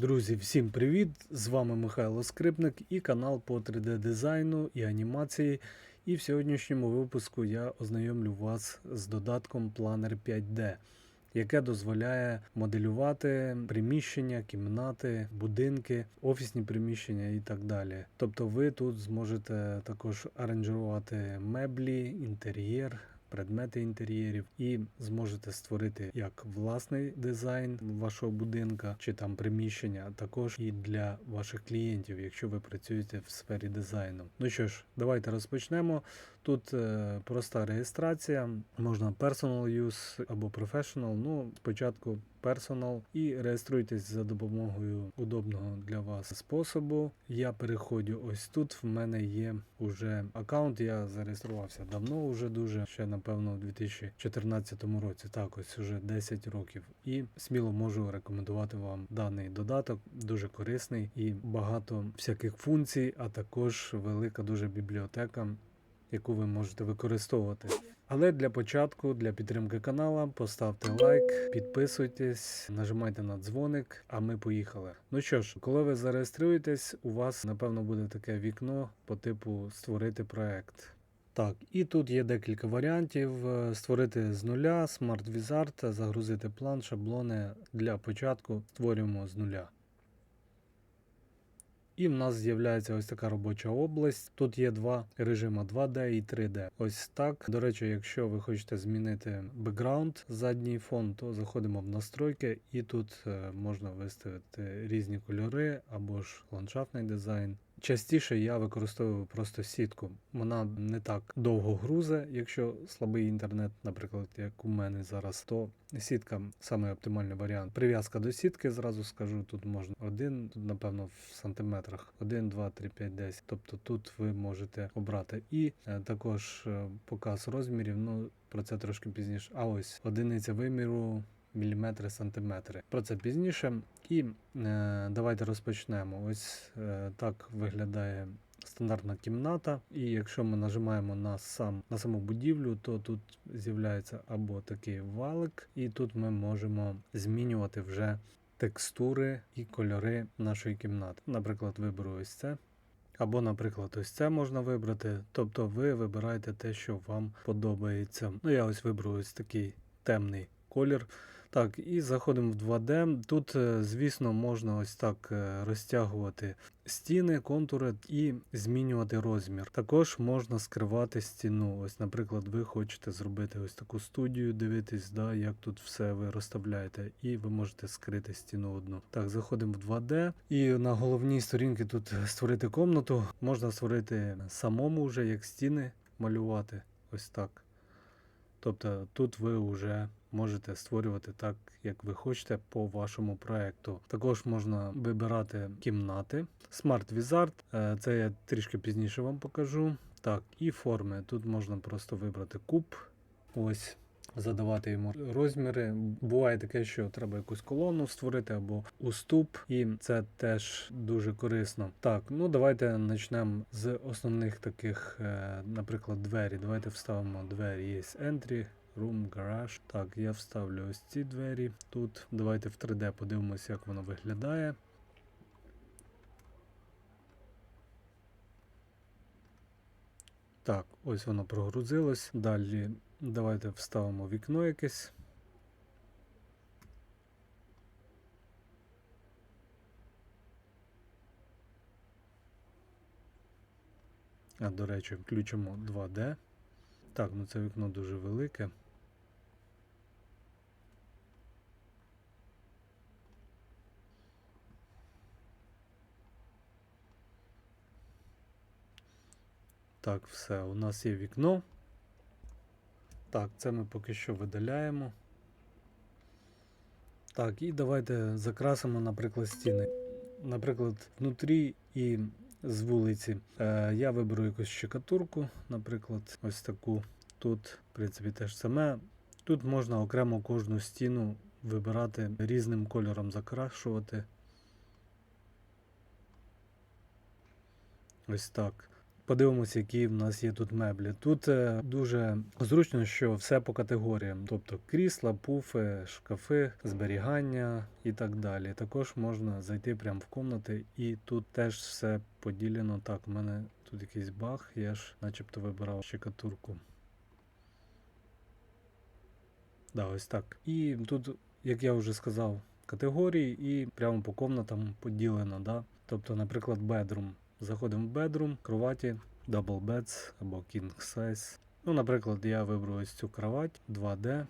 Друзі, всім привіт! З вами Михайло Скрипник і канал по 3D дизайну і анімації. І в сьогоднішньому випуску я ознайомлю вас з додатком Planner 5D, яке дозволяє моделювати приміщення, кімнати, будинки, офісні приміщення і так далі. Тобто ви тут зможете також аранжувати меблі, інтер'єр. Предмети інтер'єрів і зможете створити як власний дизайн вашого будинка чи там приміщення, а також і для ваших клієнтів, якщо ви працюєте в сфері дизайну. Ну що ж, давайте розпочнемо. Тут е, проста реєстрація, можна personal use або professional. Ну, спочатку personal і реєструйтесь за допомогою удобного для вас способу. Я переходжу ось тут. В мене є уже аккаунт. Я зареєструвався давно, вже дуже ще напевно у 2014 році. Так, ось уже 10 років. І сміло можу рекомендувати вам даний додаток. Дуже корисний і багато всяких функцій, а також велика дуже бібліотека яку ви можете використовувати. Але для початку, для підтримки канала, поставте лайк, підписуйтесь, нажимайте на дзвоник, а ми поїхали. Ну що ж, коли ви зареєструєтесь, у вас напевно буде таке вікно по типу створити проект. Так, і тут є декілька варіантів: створити з нуля, Wizard, загрузити план, шаблони. Для початку створюємо з нуля. І в нас з'являється ось така робоча область. Тут є два режими 2D і 3D. Ось так. До речі, якщо ви хочете змінити бекграунд, задній фон, то заходимо в настройки, і тут е, можна виставити різні кольори або ж ландшафтний дизайн. Частіше я використовую просто сітку. Вона не так довго грузе, якщо слабий інтернет, наприклад, як у мене зараз, то сітка саме оптимальний варіант. Прив'язка до сітки, зразу скажу, тут можна один, тут, напевно, в сантиметрах 1, 2, 3, 5, 10. Тобто тут ви можете обрати. І е, також е, показ розмірів, ну про це трошки пізніше. А ось одиниця виміру. Міліметри, сантиметри. Про це пізніше. І е, давайте розпочнемо. Ось е, так виглядає стандартна кімната. І якщо ми нажимаємо на сам на саму будівлю, то тут з'являється або такий валик, і тут ми можемо змінювати вже текстури і кольори нашої кімнати. Наприклад, виберу ось це. Або, наприклад, ось це можна вибрати. Тобто ви вибираєте те, що вам подобається. Ну, я ось виберу ось такий темний колір. Так, і заходимо в 2D. Тут, е, звісно, можна ось так е, розтягувати стіни, контури і змінювати розмір. Також можна скривати стіну. Ось, наприклад, ви хочете зробити ось таку студію, дивитись, да, як тут все ви розставляєте, і ви можете скрити стіну одну. Так, заходимо в 2D. І на головній сторінці тут створити комнату. Можна створити самому вже як стіни малювати. Ось так. Тобто тут ви вже можете створювати так, як ви хочете по вашому проекту. Також можна вибирати кімнати. Smart Wizard, е, це я трішки пізніше вам покажу. Так, і форми. Тут можна просто вибрати куб. Ось. Задавати йому розміри. Буває таке, що треба якусь колону створити або уступ, і це теж дуже корисно. Так, ну давайте почнемо з основних таких, е, наприклад, двері. Давайте вставимо двері. Є entry, Room, Garage. Так, я вставлю ось ці двері тут. Давайте в 3D подивимося, як воно виглядає. Так, ось воно прогрузилось. Далі давайте вставимо вікно якесь. А, до речі, включимо 2D. Так, ну це вікно дуже велике. Так, все, у нас є вікно. Так, це ми поки що видаляємо. Так, і давайте закрасимо, наприклад, стіни. Наприклад, внутрі і з вулиці. Е, Я виберу якусь щекатурку, наприклад, ось таку. Тут, в принципі, теж саме. Тут можна окремо кожну стіну вибирати різним кольором закрашувати. Ось так. Подивимося, які в нас є тут меблі. Тут е, дуже зручно, що все по категоріям, тобто крісла, пуфи, шкафи, зберігання і так далі. Також можна зайти прямо в комнати, і тут теж все поділено. Так, у мене тут якийсь баг, я ж начебто вибирав щекатурку. Да, ось так. І тут, як я вже сказав, категорії і прямо по комнатам поділено. Да? Тобто, наприклад, bedroom. Заходимо в bedroom, кроваті, double beds або king size. Ну, наприклад, я виберу ось цю кровать 2D.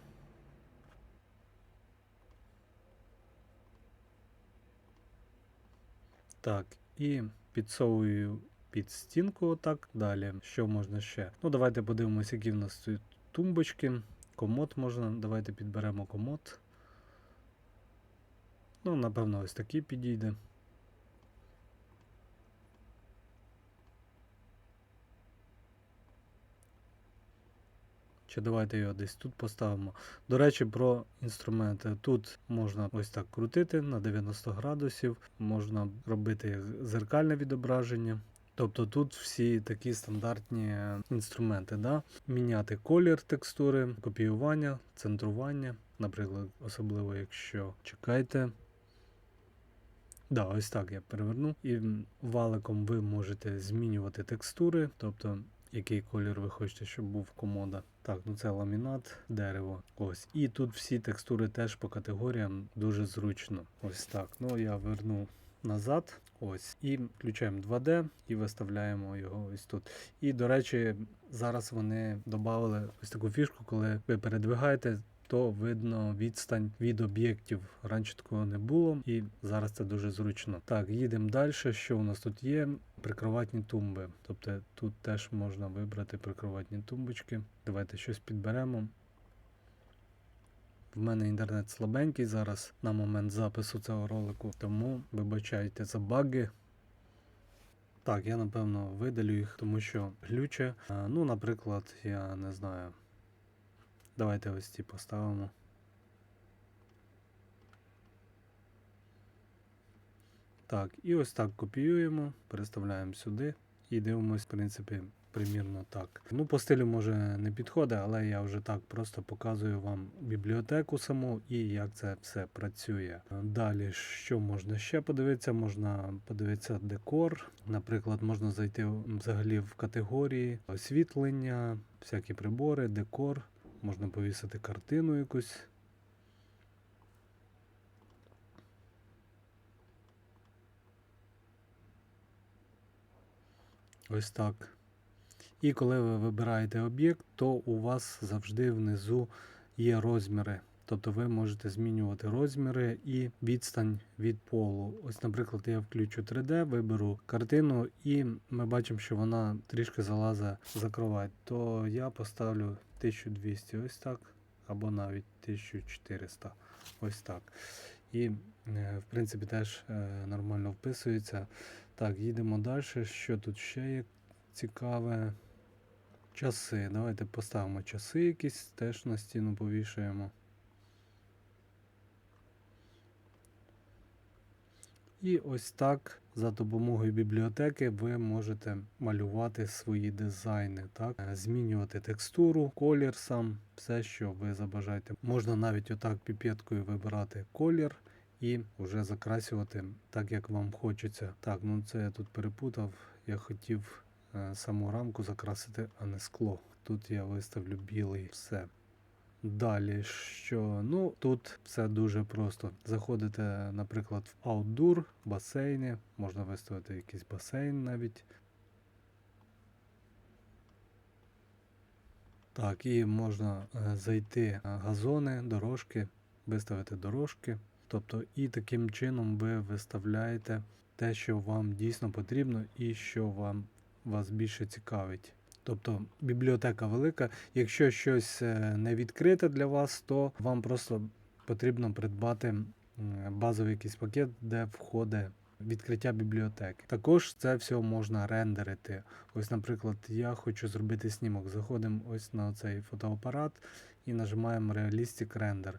Так, і підсовую під стінку отак. Далі. Що можна ще? Ну, давайте подивимося, які в нас тут тумбочки. Комод можна. Давайте підберемо комод. Ну, напевно, ось такий підійде. Чи давайте його десь тут поставимо. До речі, про інструменти. Тут можна ось так крутити на 90 градусів, можна робити зеркальне відображення. Тобто тут всі такі стандартні інструменти. Да? Міняти колір текстури, копіювання, центрування, наприклад, особливо якщо чекайте. Да, ось так я переверну. І валиком ви можете змінювати текстури, тобто який колір ви хочете, щоб був комода. Так, ну це ламінат, дерево. Ось. І тут всі текстури теж по категоріям дуже зручно. Ось так. Ну я верну назад. Ось. І включаємо 2D і виставляємо його ось тут. І, до речі, зараз вони додали ось таку фішку, коли ви передвигаєте. То видно відстань від об'єктів. Раніше такого не було, і зараз це дуже зручно. Так, їдемо далі. Що у нас тут є? Прикроватні тумби. Тобто тут теж можна вибрати прикроватні тумбочки. Давайте щось підберемо. В мене інтернет слабенький зараз на момент запису цього ролику, тому вибачайте за баги. Так, я напевно видалю їх, тому що глюче. Ну, наприклад, я не знаю. Давайте ось ці поставимо. Так, і ось так копіюємо, переставляємо сюди і дивимось, в принципі, примірно так. Ну, по стилю може не підходить, але я вже так просто показую вам бібліотеку саму і як це все працює. Далі, що можна ще подивитися? Можна подивитися декор. Наприклад, можна зайти взагалі в категорії освітлення, всякі прибори, декор. Можна повісити картину якусь. Ось так. І коли ви вибираєте об'єкт, то у вас завжди внизу є розміри. Тобто ви можете змінювати розміри і відстань від полу. Ось, наприклад, я включу 3D, виберу картину, і ми бачимо, що вона трішки залазить за кровать. То я поставлю 1200 ось так, або навіть 1400 ось так. І, в принципі, теж е, нормально вписується. Так, їдемо далі. Що тут ще є цікаве? Часи. Давайте поставимо часи якісь, теж на стіну повішаємо. І ось так за допомогою бібліотеки ви можете малювати свої дизайни, так? Е, змінювати текстуру, колір сам, все, що ви забажаєте. Можна навіть отак піпеткою вибирати колір і вже закрасювати так, як вам хочеться. Так, ну це я тут перепутав. Я хотів е, саму рамку закрасити, а не скло. Тут я виставлю білий все. Далі що? Ну, тут все дуже просто. Заходите, наприклад, в Outdoor, басейни, можна виставити якийсь басейн навіть. Так, і можна е, зайти на газони, дорожки, виставити дорожки. Тобто, і таким чином ви виставляєте те, що вам дійсно потрібно і що вам вас більше цікавить. Тобто бібліотека велика. Якщо щось е, не відкрите для вас, то вам просто потрібно придбати базовий якийсь пакет, де входить відкриття бібліотеки. Також це все можна рендерити. Ось, наприклад, я хочу зробити снімок. Заходимо ось на цей фотоапарат і нажимаємо Realistic Render.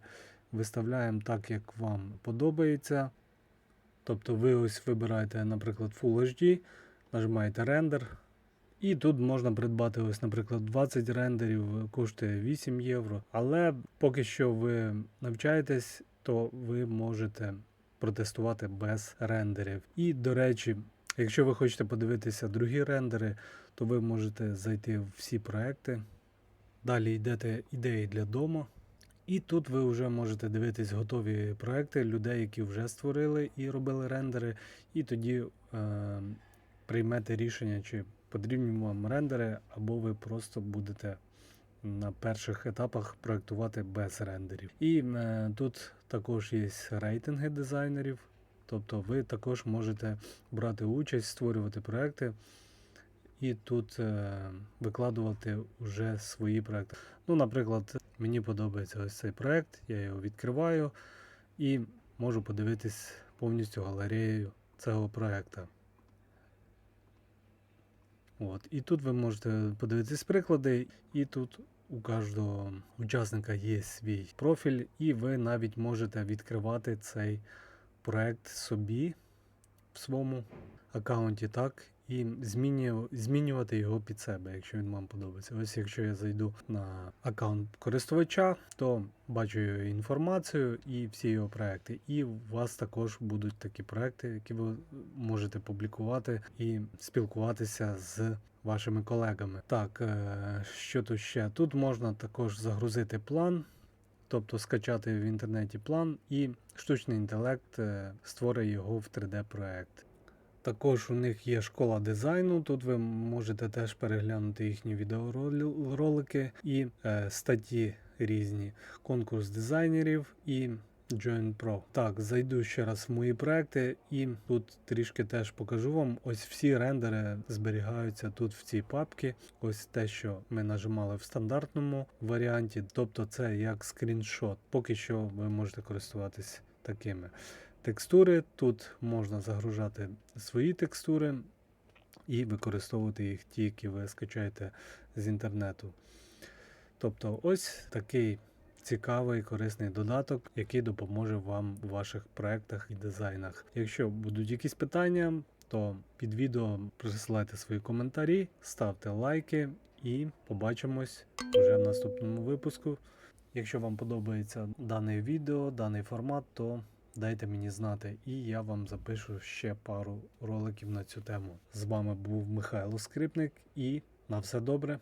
Виставляємо так, як вам подобається. Тобто ви ось вибираєте, наприклад, Full HD, нажимаєте рендер. І тут можна придбати, ось, наприклад, 20 рендерів коштує 8 євро. Але поки що ви навчаєтесь, то ви можете протестувати без рендерів. І, до речі, якщо ви хочете подивитися другі рендери, то ви можете зайти в всі проекти. Далі йдете ідеї для дому. І тут ви вже можете дивитись готові проекти людей, які вже створили і робили рендери. І тоді е, приймете рішення, чи потрібні вам рендери, або ви просто будете на перших етапах проектувати без рендерів. І е, тут також є рейтинги дизайнерів, тобто ви також можете брати участь, створювати проекти і тут е, викладувати вже свої проекти. Ну, наприклад, мені подобається ось цей проект, я його відкриваю і можу подивитись повністю галерею цього проекту. От. І тут ви можете подивитись приклади, і тут у кожного учасника є свій профіль, і ви навіть можете відкривати цей проект собі в своєму аккаунті, так, і змінювати, його під себе, якщо він вам подобається. Ось якщо я зайду на аккаунт користувача, то бачу його інформацію і всі його проекти. І у вас також будуть такі проекти, які ви можете публікувати і спілкуватися з вашими колегами. Так, е, що тут ще? Тут можна також загрузити план. Тобто скачати в інтернеті план, і штучний інтелект е, створить його в 3D-проект. Також у них є школа дизайну. Тут ви можете теж переглянути їхні відеоролики і е, статті різні, конкурс дизайнерів і Join Pro. Так, зайду ще раз в мої проекти, і тут трішки теж покажу вам. Ось всі рендери зберігаються тут в цій папці. Ось те, що ми нажимали в стандартному варіанті, тобто це як скріншот. Поки що ви можете користуватись такими. Текстури тут можна загружати свої текстури і використовувати їх ті, які ви скачаєте з інтернету. Тобто, ось такий цікавий корисний додаток, який допоможе вам у ваших проектах і дизайнах. Якщо будуть якісь питання, то під відео присилайте свої коментарі, ставте лайки і побачимось вже в наступному випуску. Якщо вам подобається дане відео, даний формат, то дайте мені знати, і я вам запишу ще пару роликів на цю тему. З вами був Михайло Скрипник і на все добре.